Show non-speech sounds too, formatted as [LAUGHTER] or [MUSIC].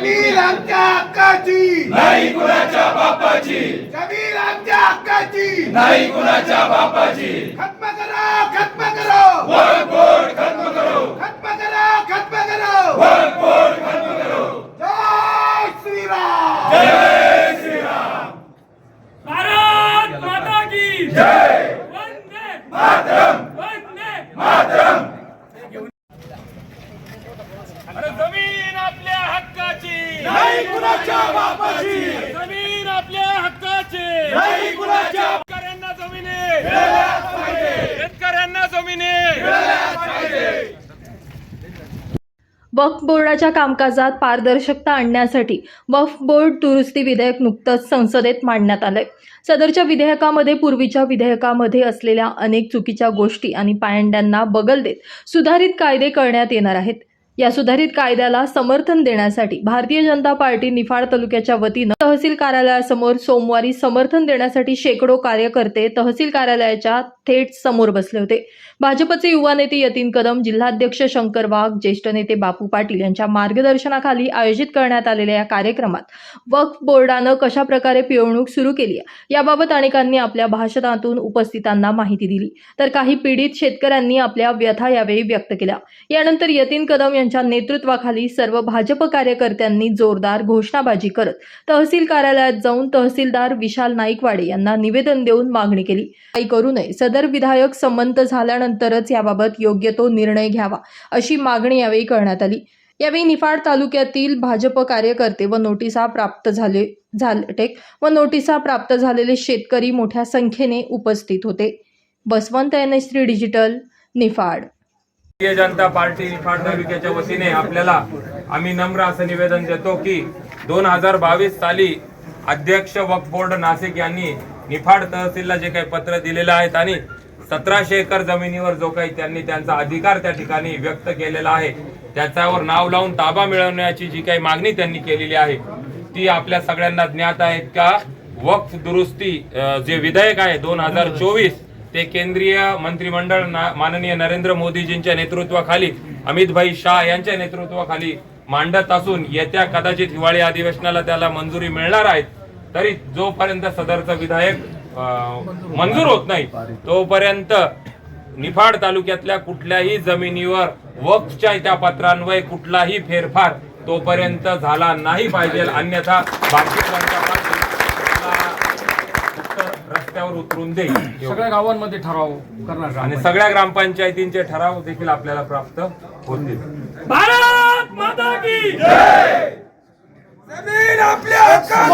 जमीन आमच्या हक्काची नाही कुणाच्या बापाची जमीन आमच्या हक्काची नाही कुणाच्या बापाची खत्म करो खत्म करो वक्फ बोर्ड खत्म करो खत्म करो खत्म करो वक्फ बोर्ड खत्म करो जय श्रीराम जय श्रीराम भारत माता की जय वंदे मातरम वंदे मातरम अरे जमीन आपल्या हक्काची नाही कुणाच्या बापाची जमीन आपल्या हक्काची. नाही कुणाच्या शेतकऱ्यांना जमिनी. शेतकऱ्यांना जमिनी. वक्फ बोर्डाच्या कामकाजात पारदर्शकता आणण्यासाठी वक्फ बोर्ड दुरुस्ती विधेयक नुकतंच संसदेत मांडण्यात आलंय. सदरच्या विधेयकामध्ये पूर्वीच्या विधेयकामध्ये असलेल्या अनेक चुकीच्या गोष्टी आणि पायंड्यांना बगल देत सुधारित कायदे करण्यात येणार आहेत. या सुधारित कायद्याला समर्थन देण्यासाठी भारतीय जनता पार्टी निफाड तालुक्याच्या वतीनं तहसील कार्यालयासमोर सोमवारी समर्थन देण्यासाठी शेकडो कार्यकर्ते तहसील कार्यालयाच्या थेट समोर बसले होते. भाजपचे युवा नेते यतीन कदम जिल्हाध्यक्ष शंकर वाघ ज्येष्ठ नेते बापू पाटील यांच्या मार्गदर्शनाखाली आयोजित करण्यात आलेल्या या कार्यक्रमात वक्फ बोर्डानं कशा प्रकारे पिळवणूक सुरू केली याबाबत अनेकांनी आपल्या भाषणातून उपस्थितांना माहिती दिली. तर काही पीडित शेतकऱ्यांनी आपल्या व्यथा यावेळी व्यक्त केल्या. यानंतर यतीन कदम यांच्या नेतृत्वाखाली सर्व भाजप कार्यकर्त्यांनी जोरदार घोषणाबाजी करत तहसील कार्यालयात जाऊन तहसीलदार विशाल नाईकवाडे यांना निवेदन देऊन मागणी केली. काही करू नये. सदर विधायक संमंत झाल्यानंतरच याबाबत योग्य तो निर्णय घ्यावा अशी मागणी यावेळी करण्यात आली. यावेळी निफाड तालुक्यातील भाजप कार्यकर्ते व नोटिसा प्राप्त झाले झाले व नोटिसा प्राप्त झालेले शेतकरी मोठ्या संख्येने उपस्थित होते. Baswant N S three digital Niphad. Bharatiya Janata party Niphad तालुक्याच्या वतीने आपल्याला आम्ही नम्र असं निवेदन देतो की दोन हजार बावीस साली अध्यक्ष वक्फ बोर्ड नाशिक यांनी निफाड तहसीलला जे काही पत्र दिलेलं आहेत आणि सतराशे एकर जमिनीवर जो काही त्यांनी त्यांचा अधिकार त्या ठिकाणी व्यक्त केलेला आहे त्याच्यावर नाव लावून ताबा मिळवण्याची जी काही मागणी त्यांनी केलेली आहे ती आपल्या सगळ्यांना ज्ञात आहे का? वक्फ दुरुस्ती जे विधेयक आहे दोन हजार चोवीस ते केंद्रीय मंत्रिमंडळ माननीय नरेंद्र मोदीजींच्या नेतृत्वाखाली अमितभाई शाह यांच्या नेतृत्वाखाली मांडत असून येत्या कदाचित हिवाळी अधिवेशनाला त्याला मंजुरी मिळणार आहे तरी जोपर्यंत सदरचं विधायक मंजूर होत नाही तोपर्यंत निफाड तालुक्यातल्या कुठल्याही जमिनीवर वक्फच्या त्या पत्रांवर कुठलाही फेरफार तोपर्यंत झाला नाही पाहिजे अन्यथा भारतीय जनता पार्टी त्याला फक्त रस्त्यावर उतरून देईल [CLEARS THROAT] सगळ्या गावांमध्ये ठराव करणार का? आणि सगळ्या ग्रामपंचायतींचे ठराव देखील आपल्याला प्राप्त होतील. जमीन आपल्या हक्काची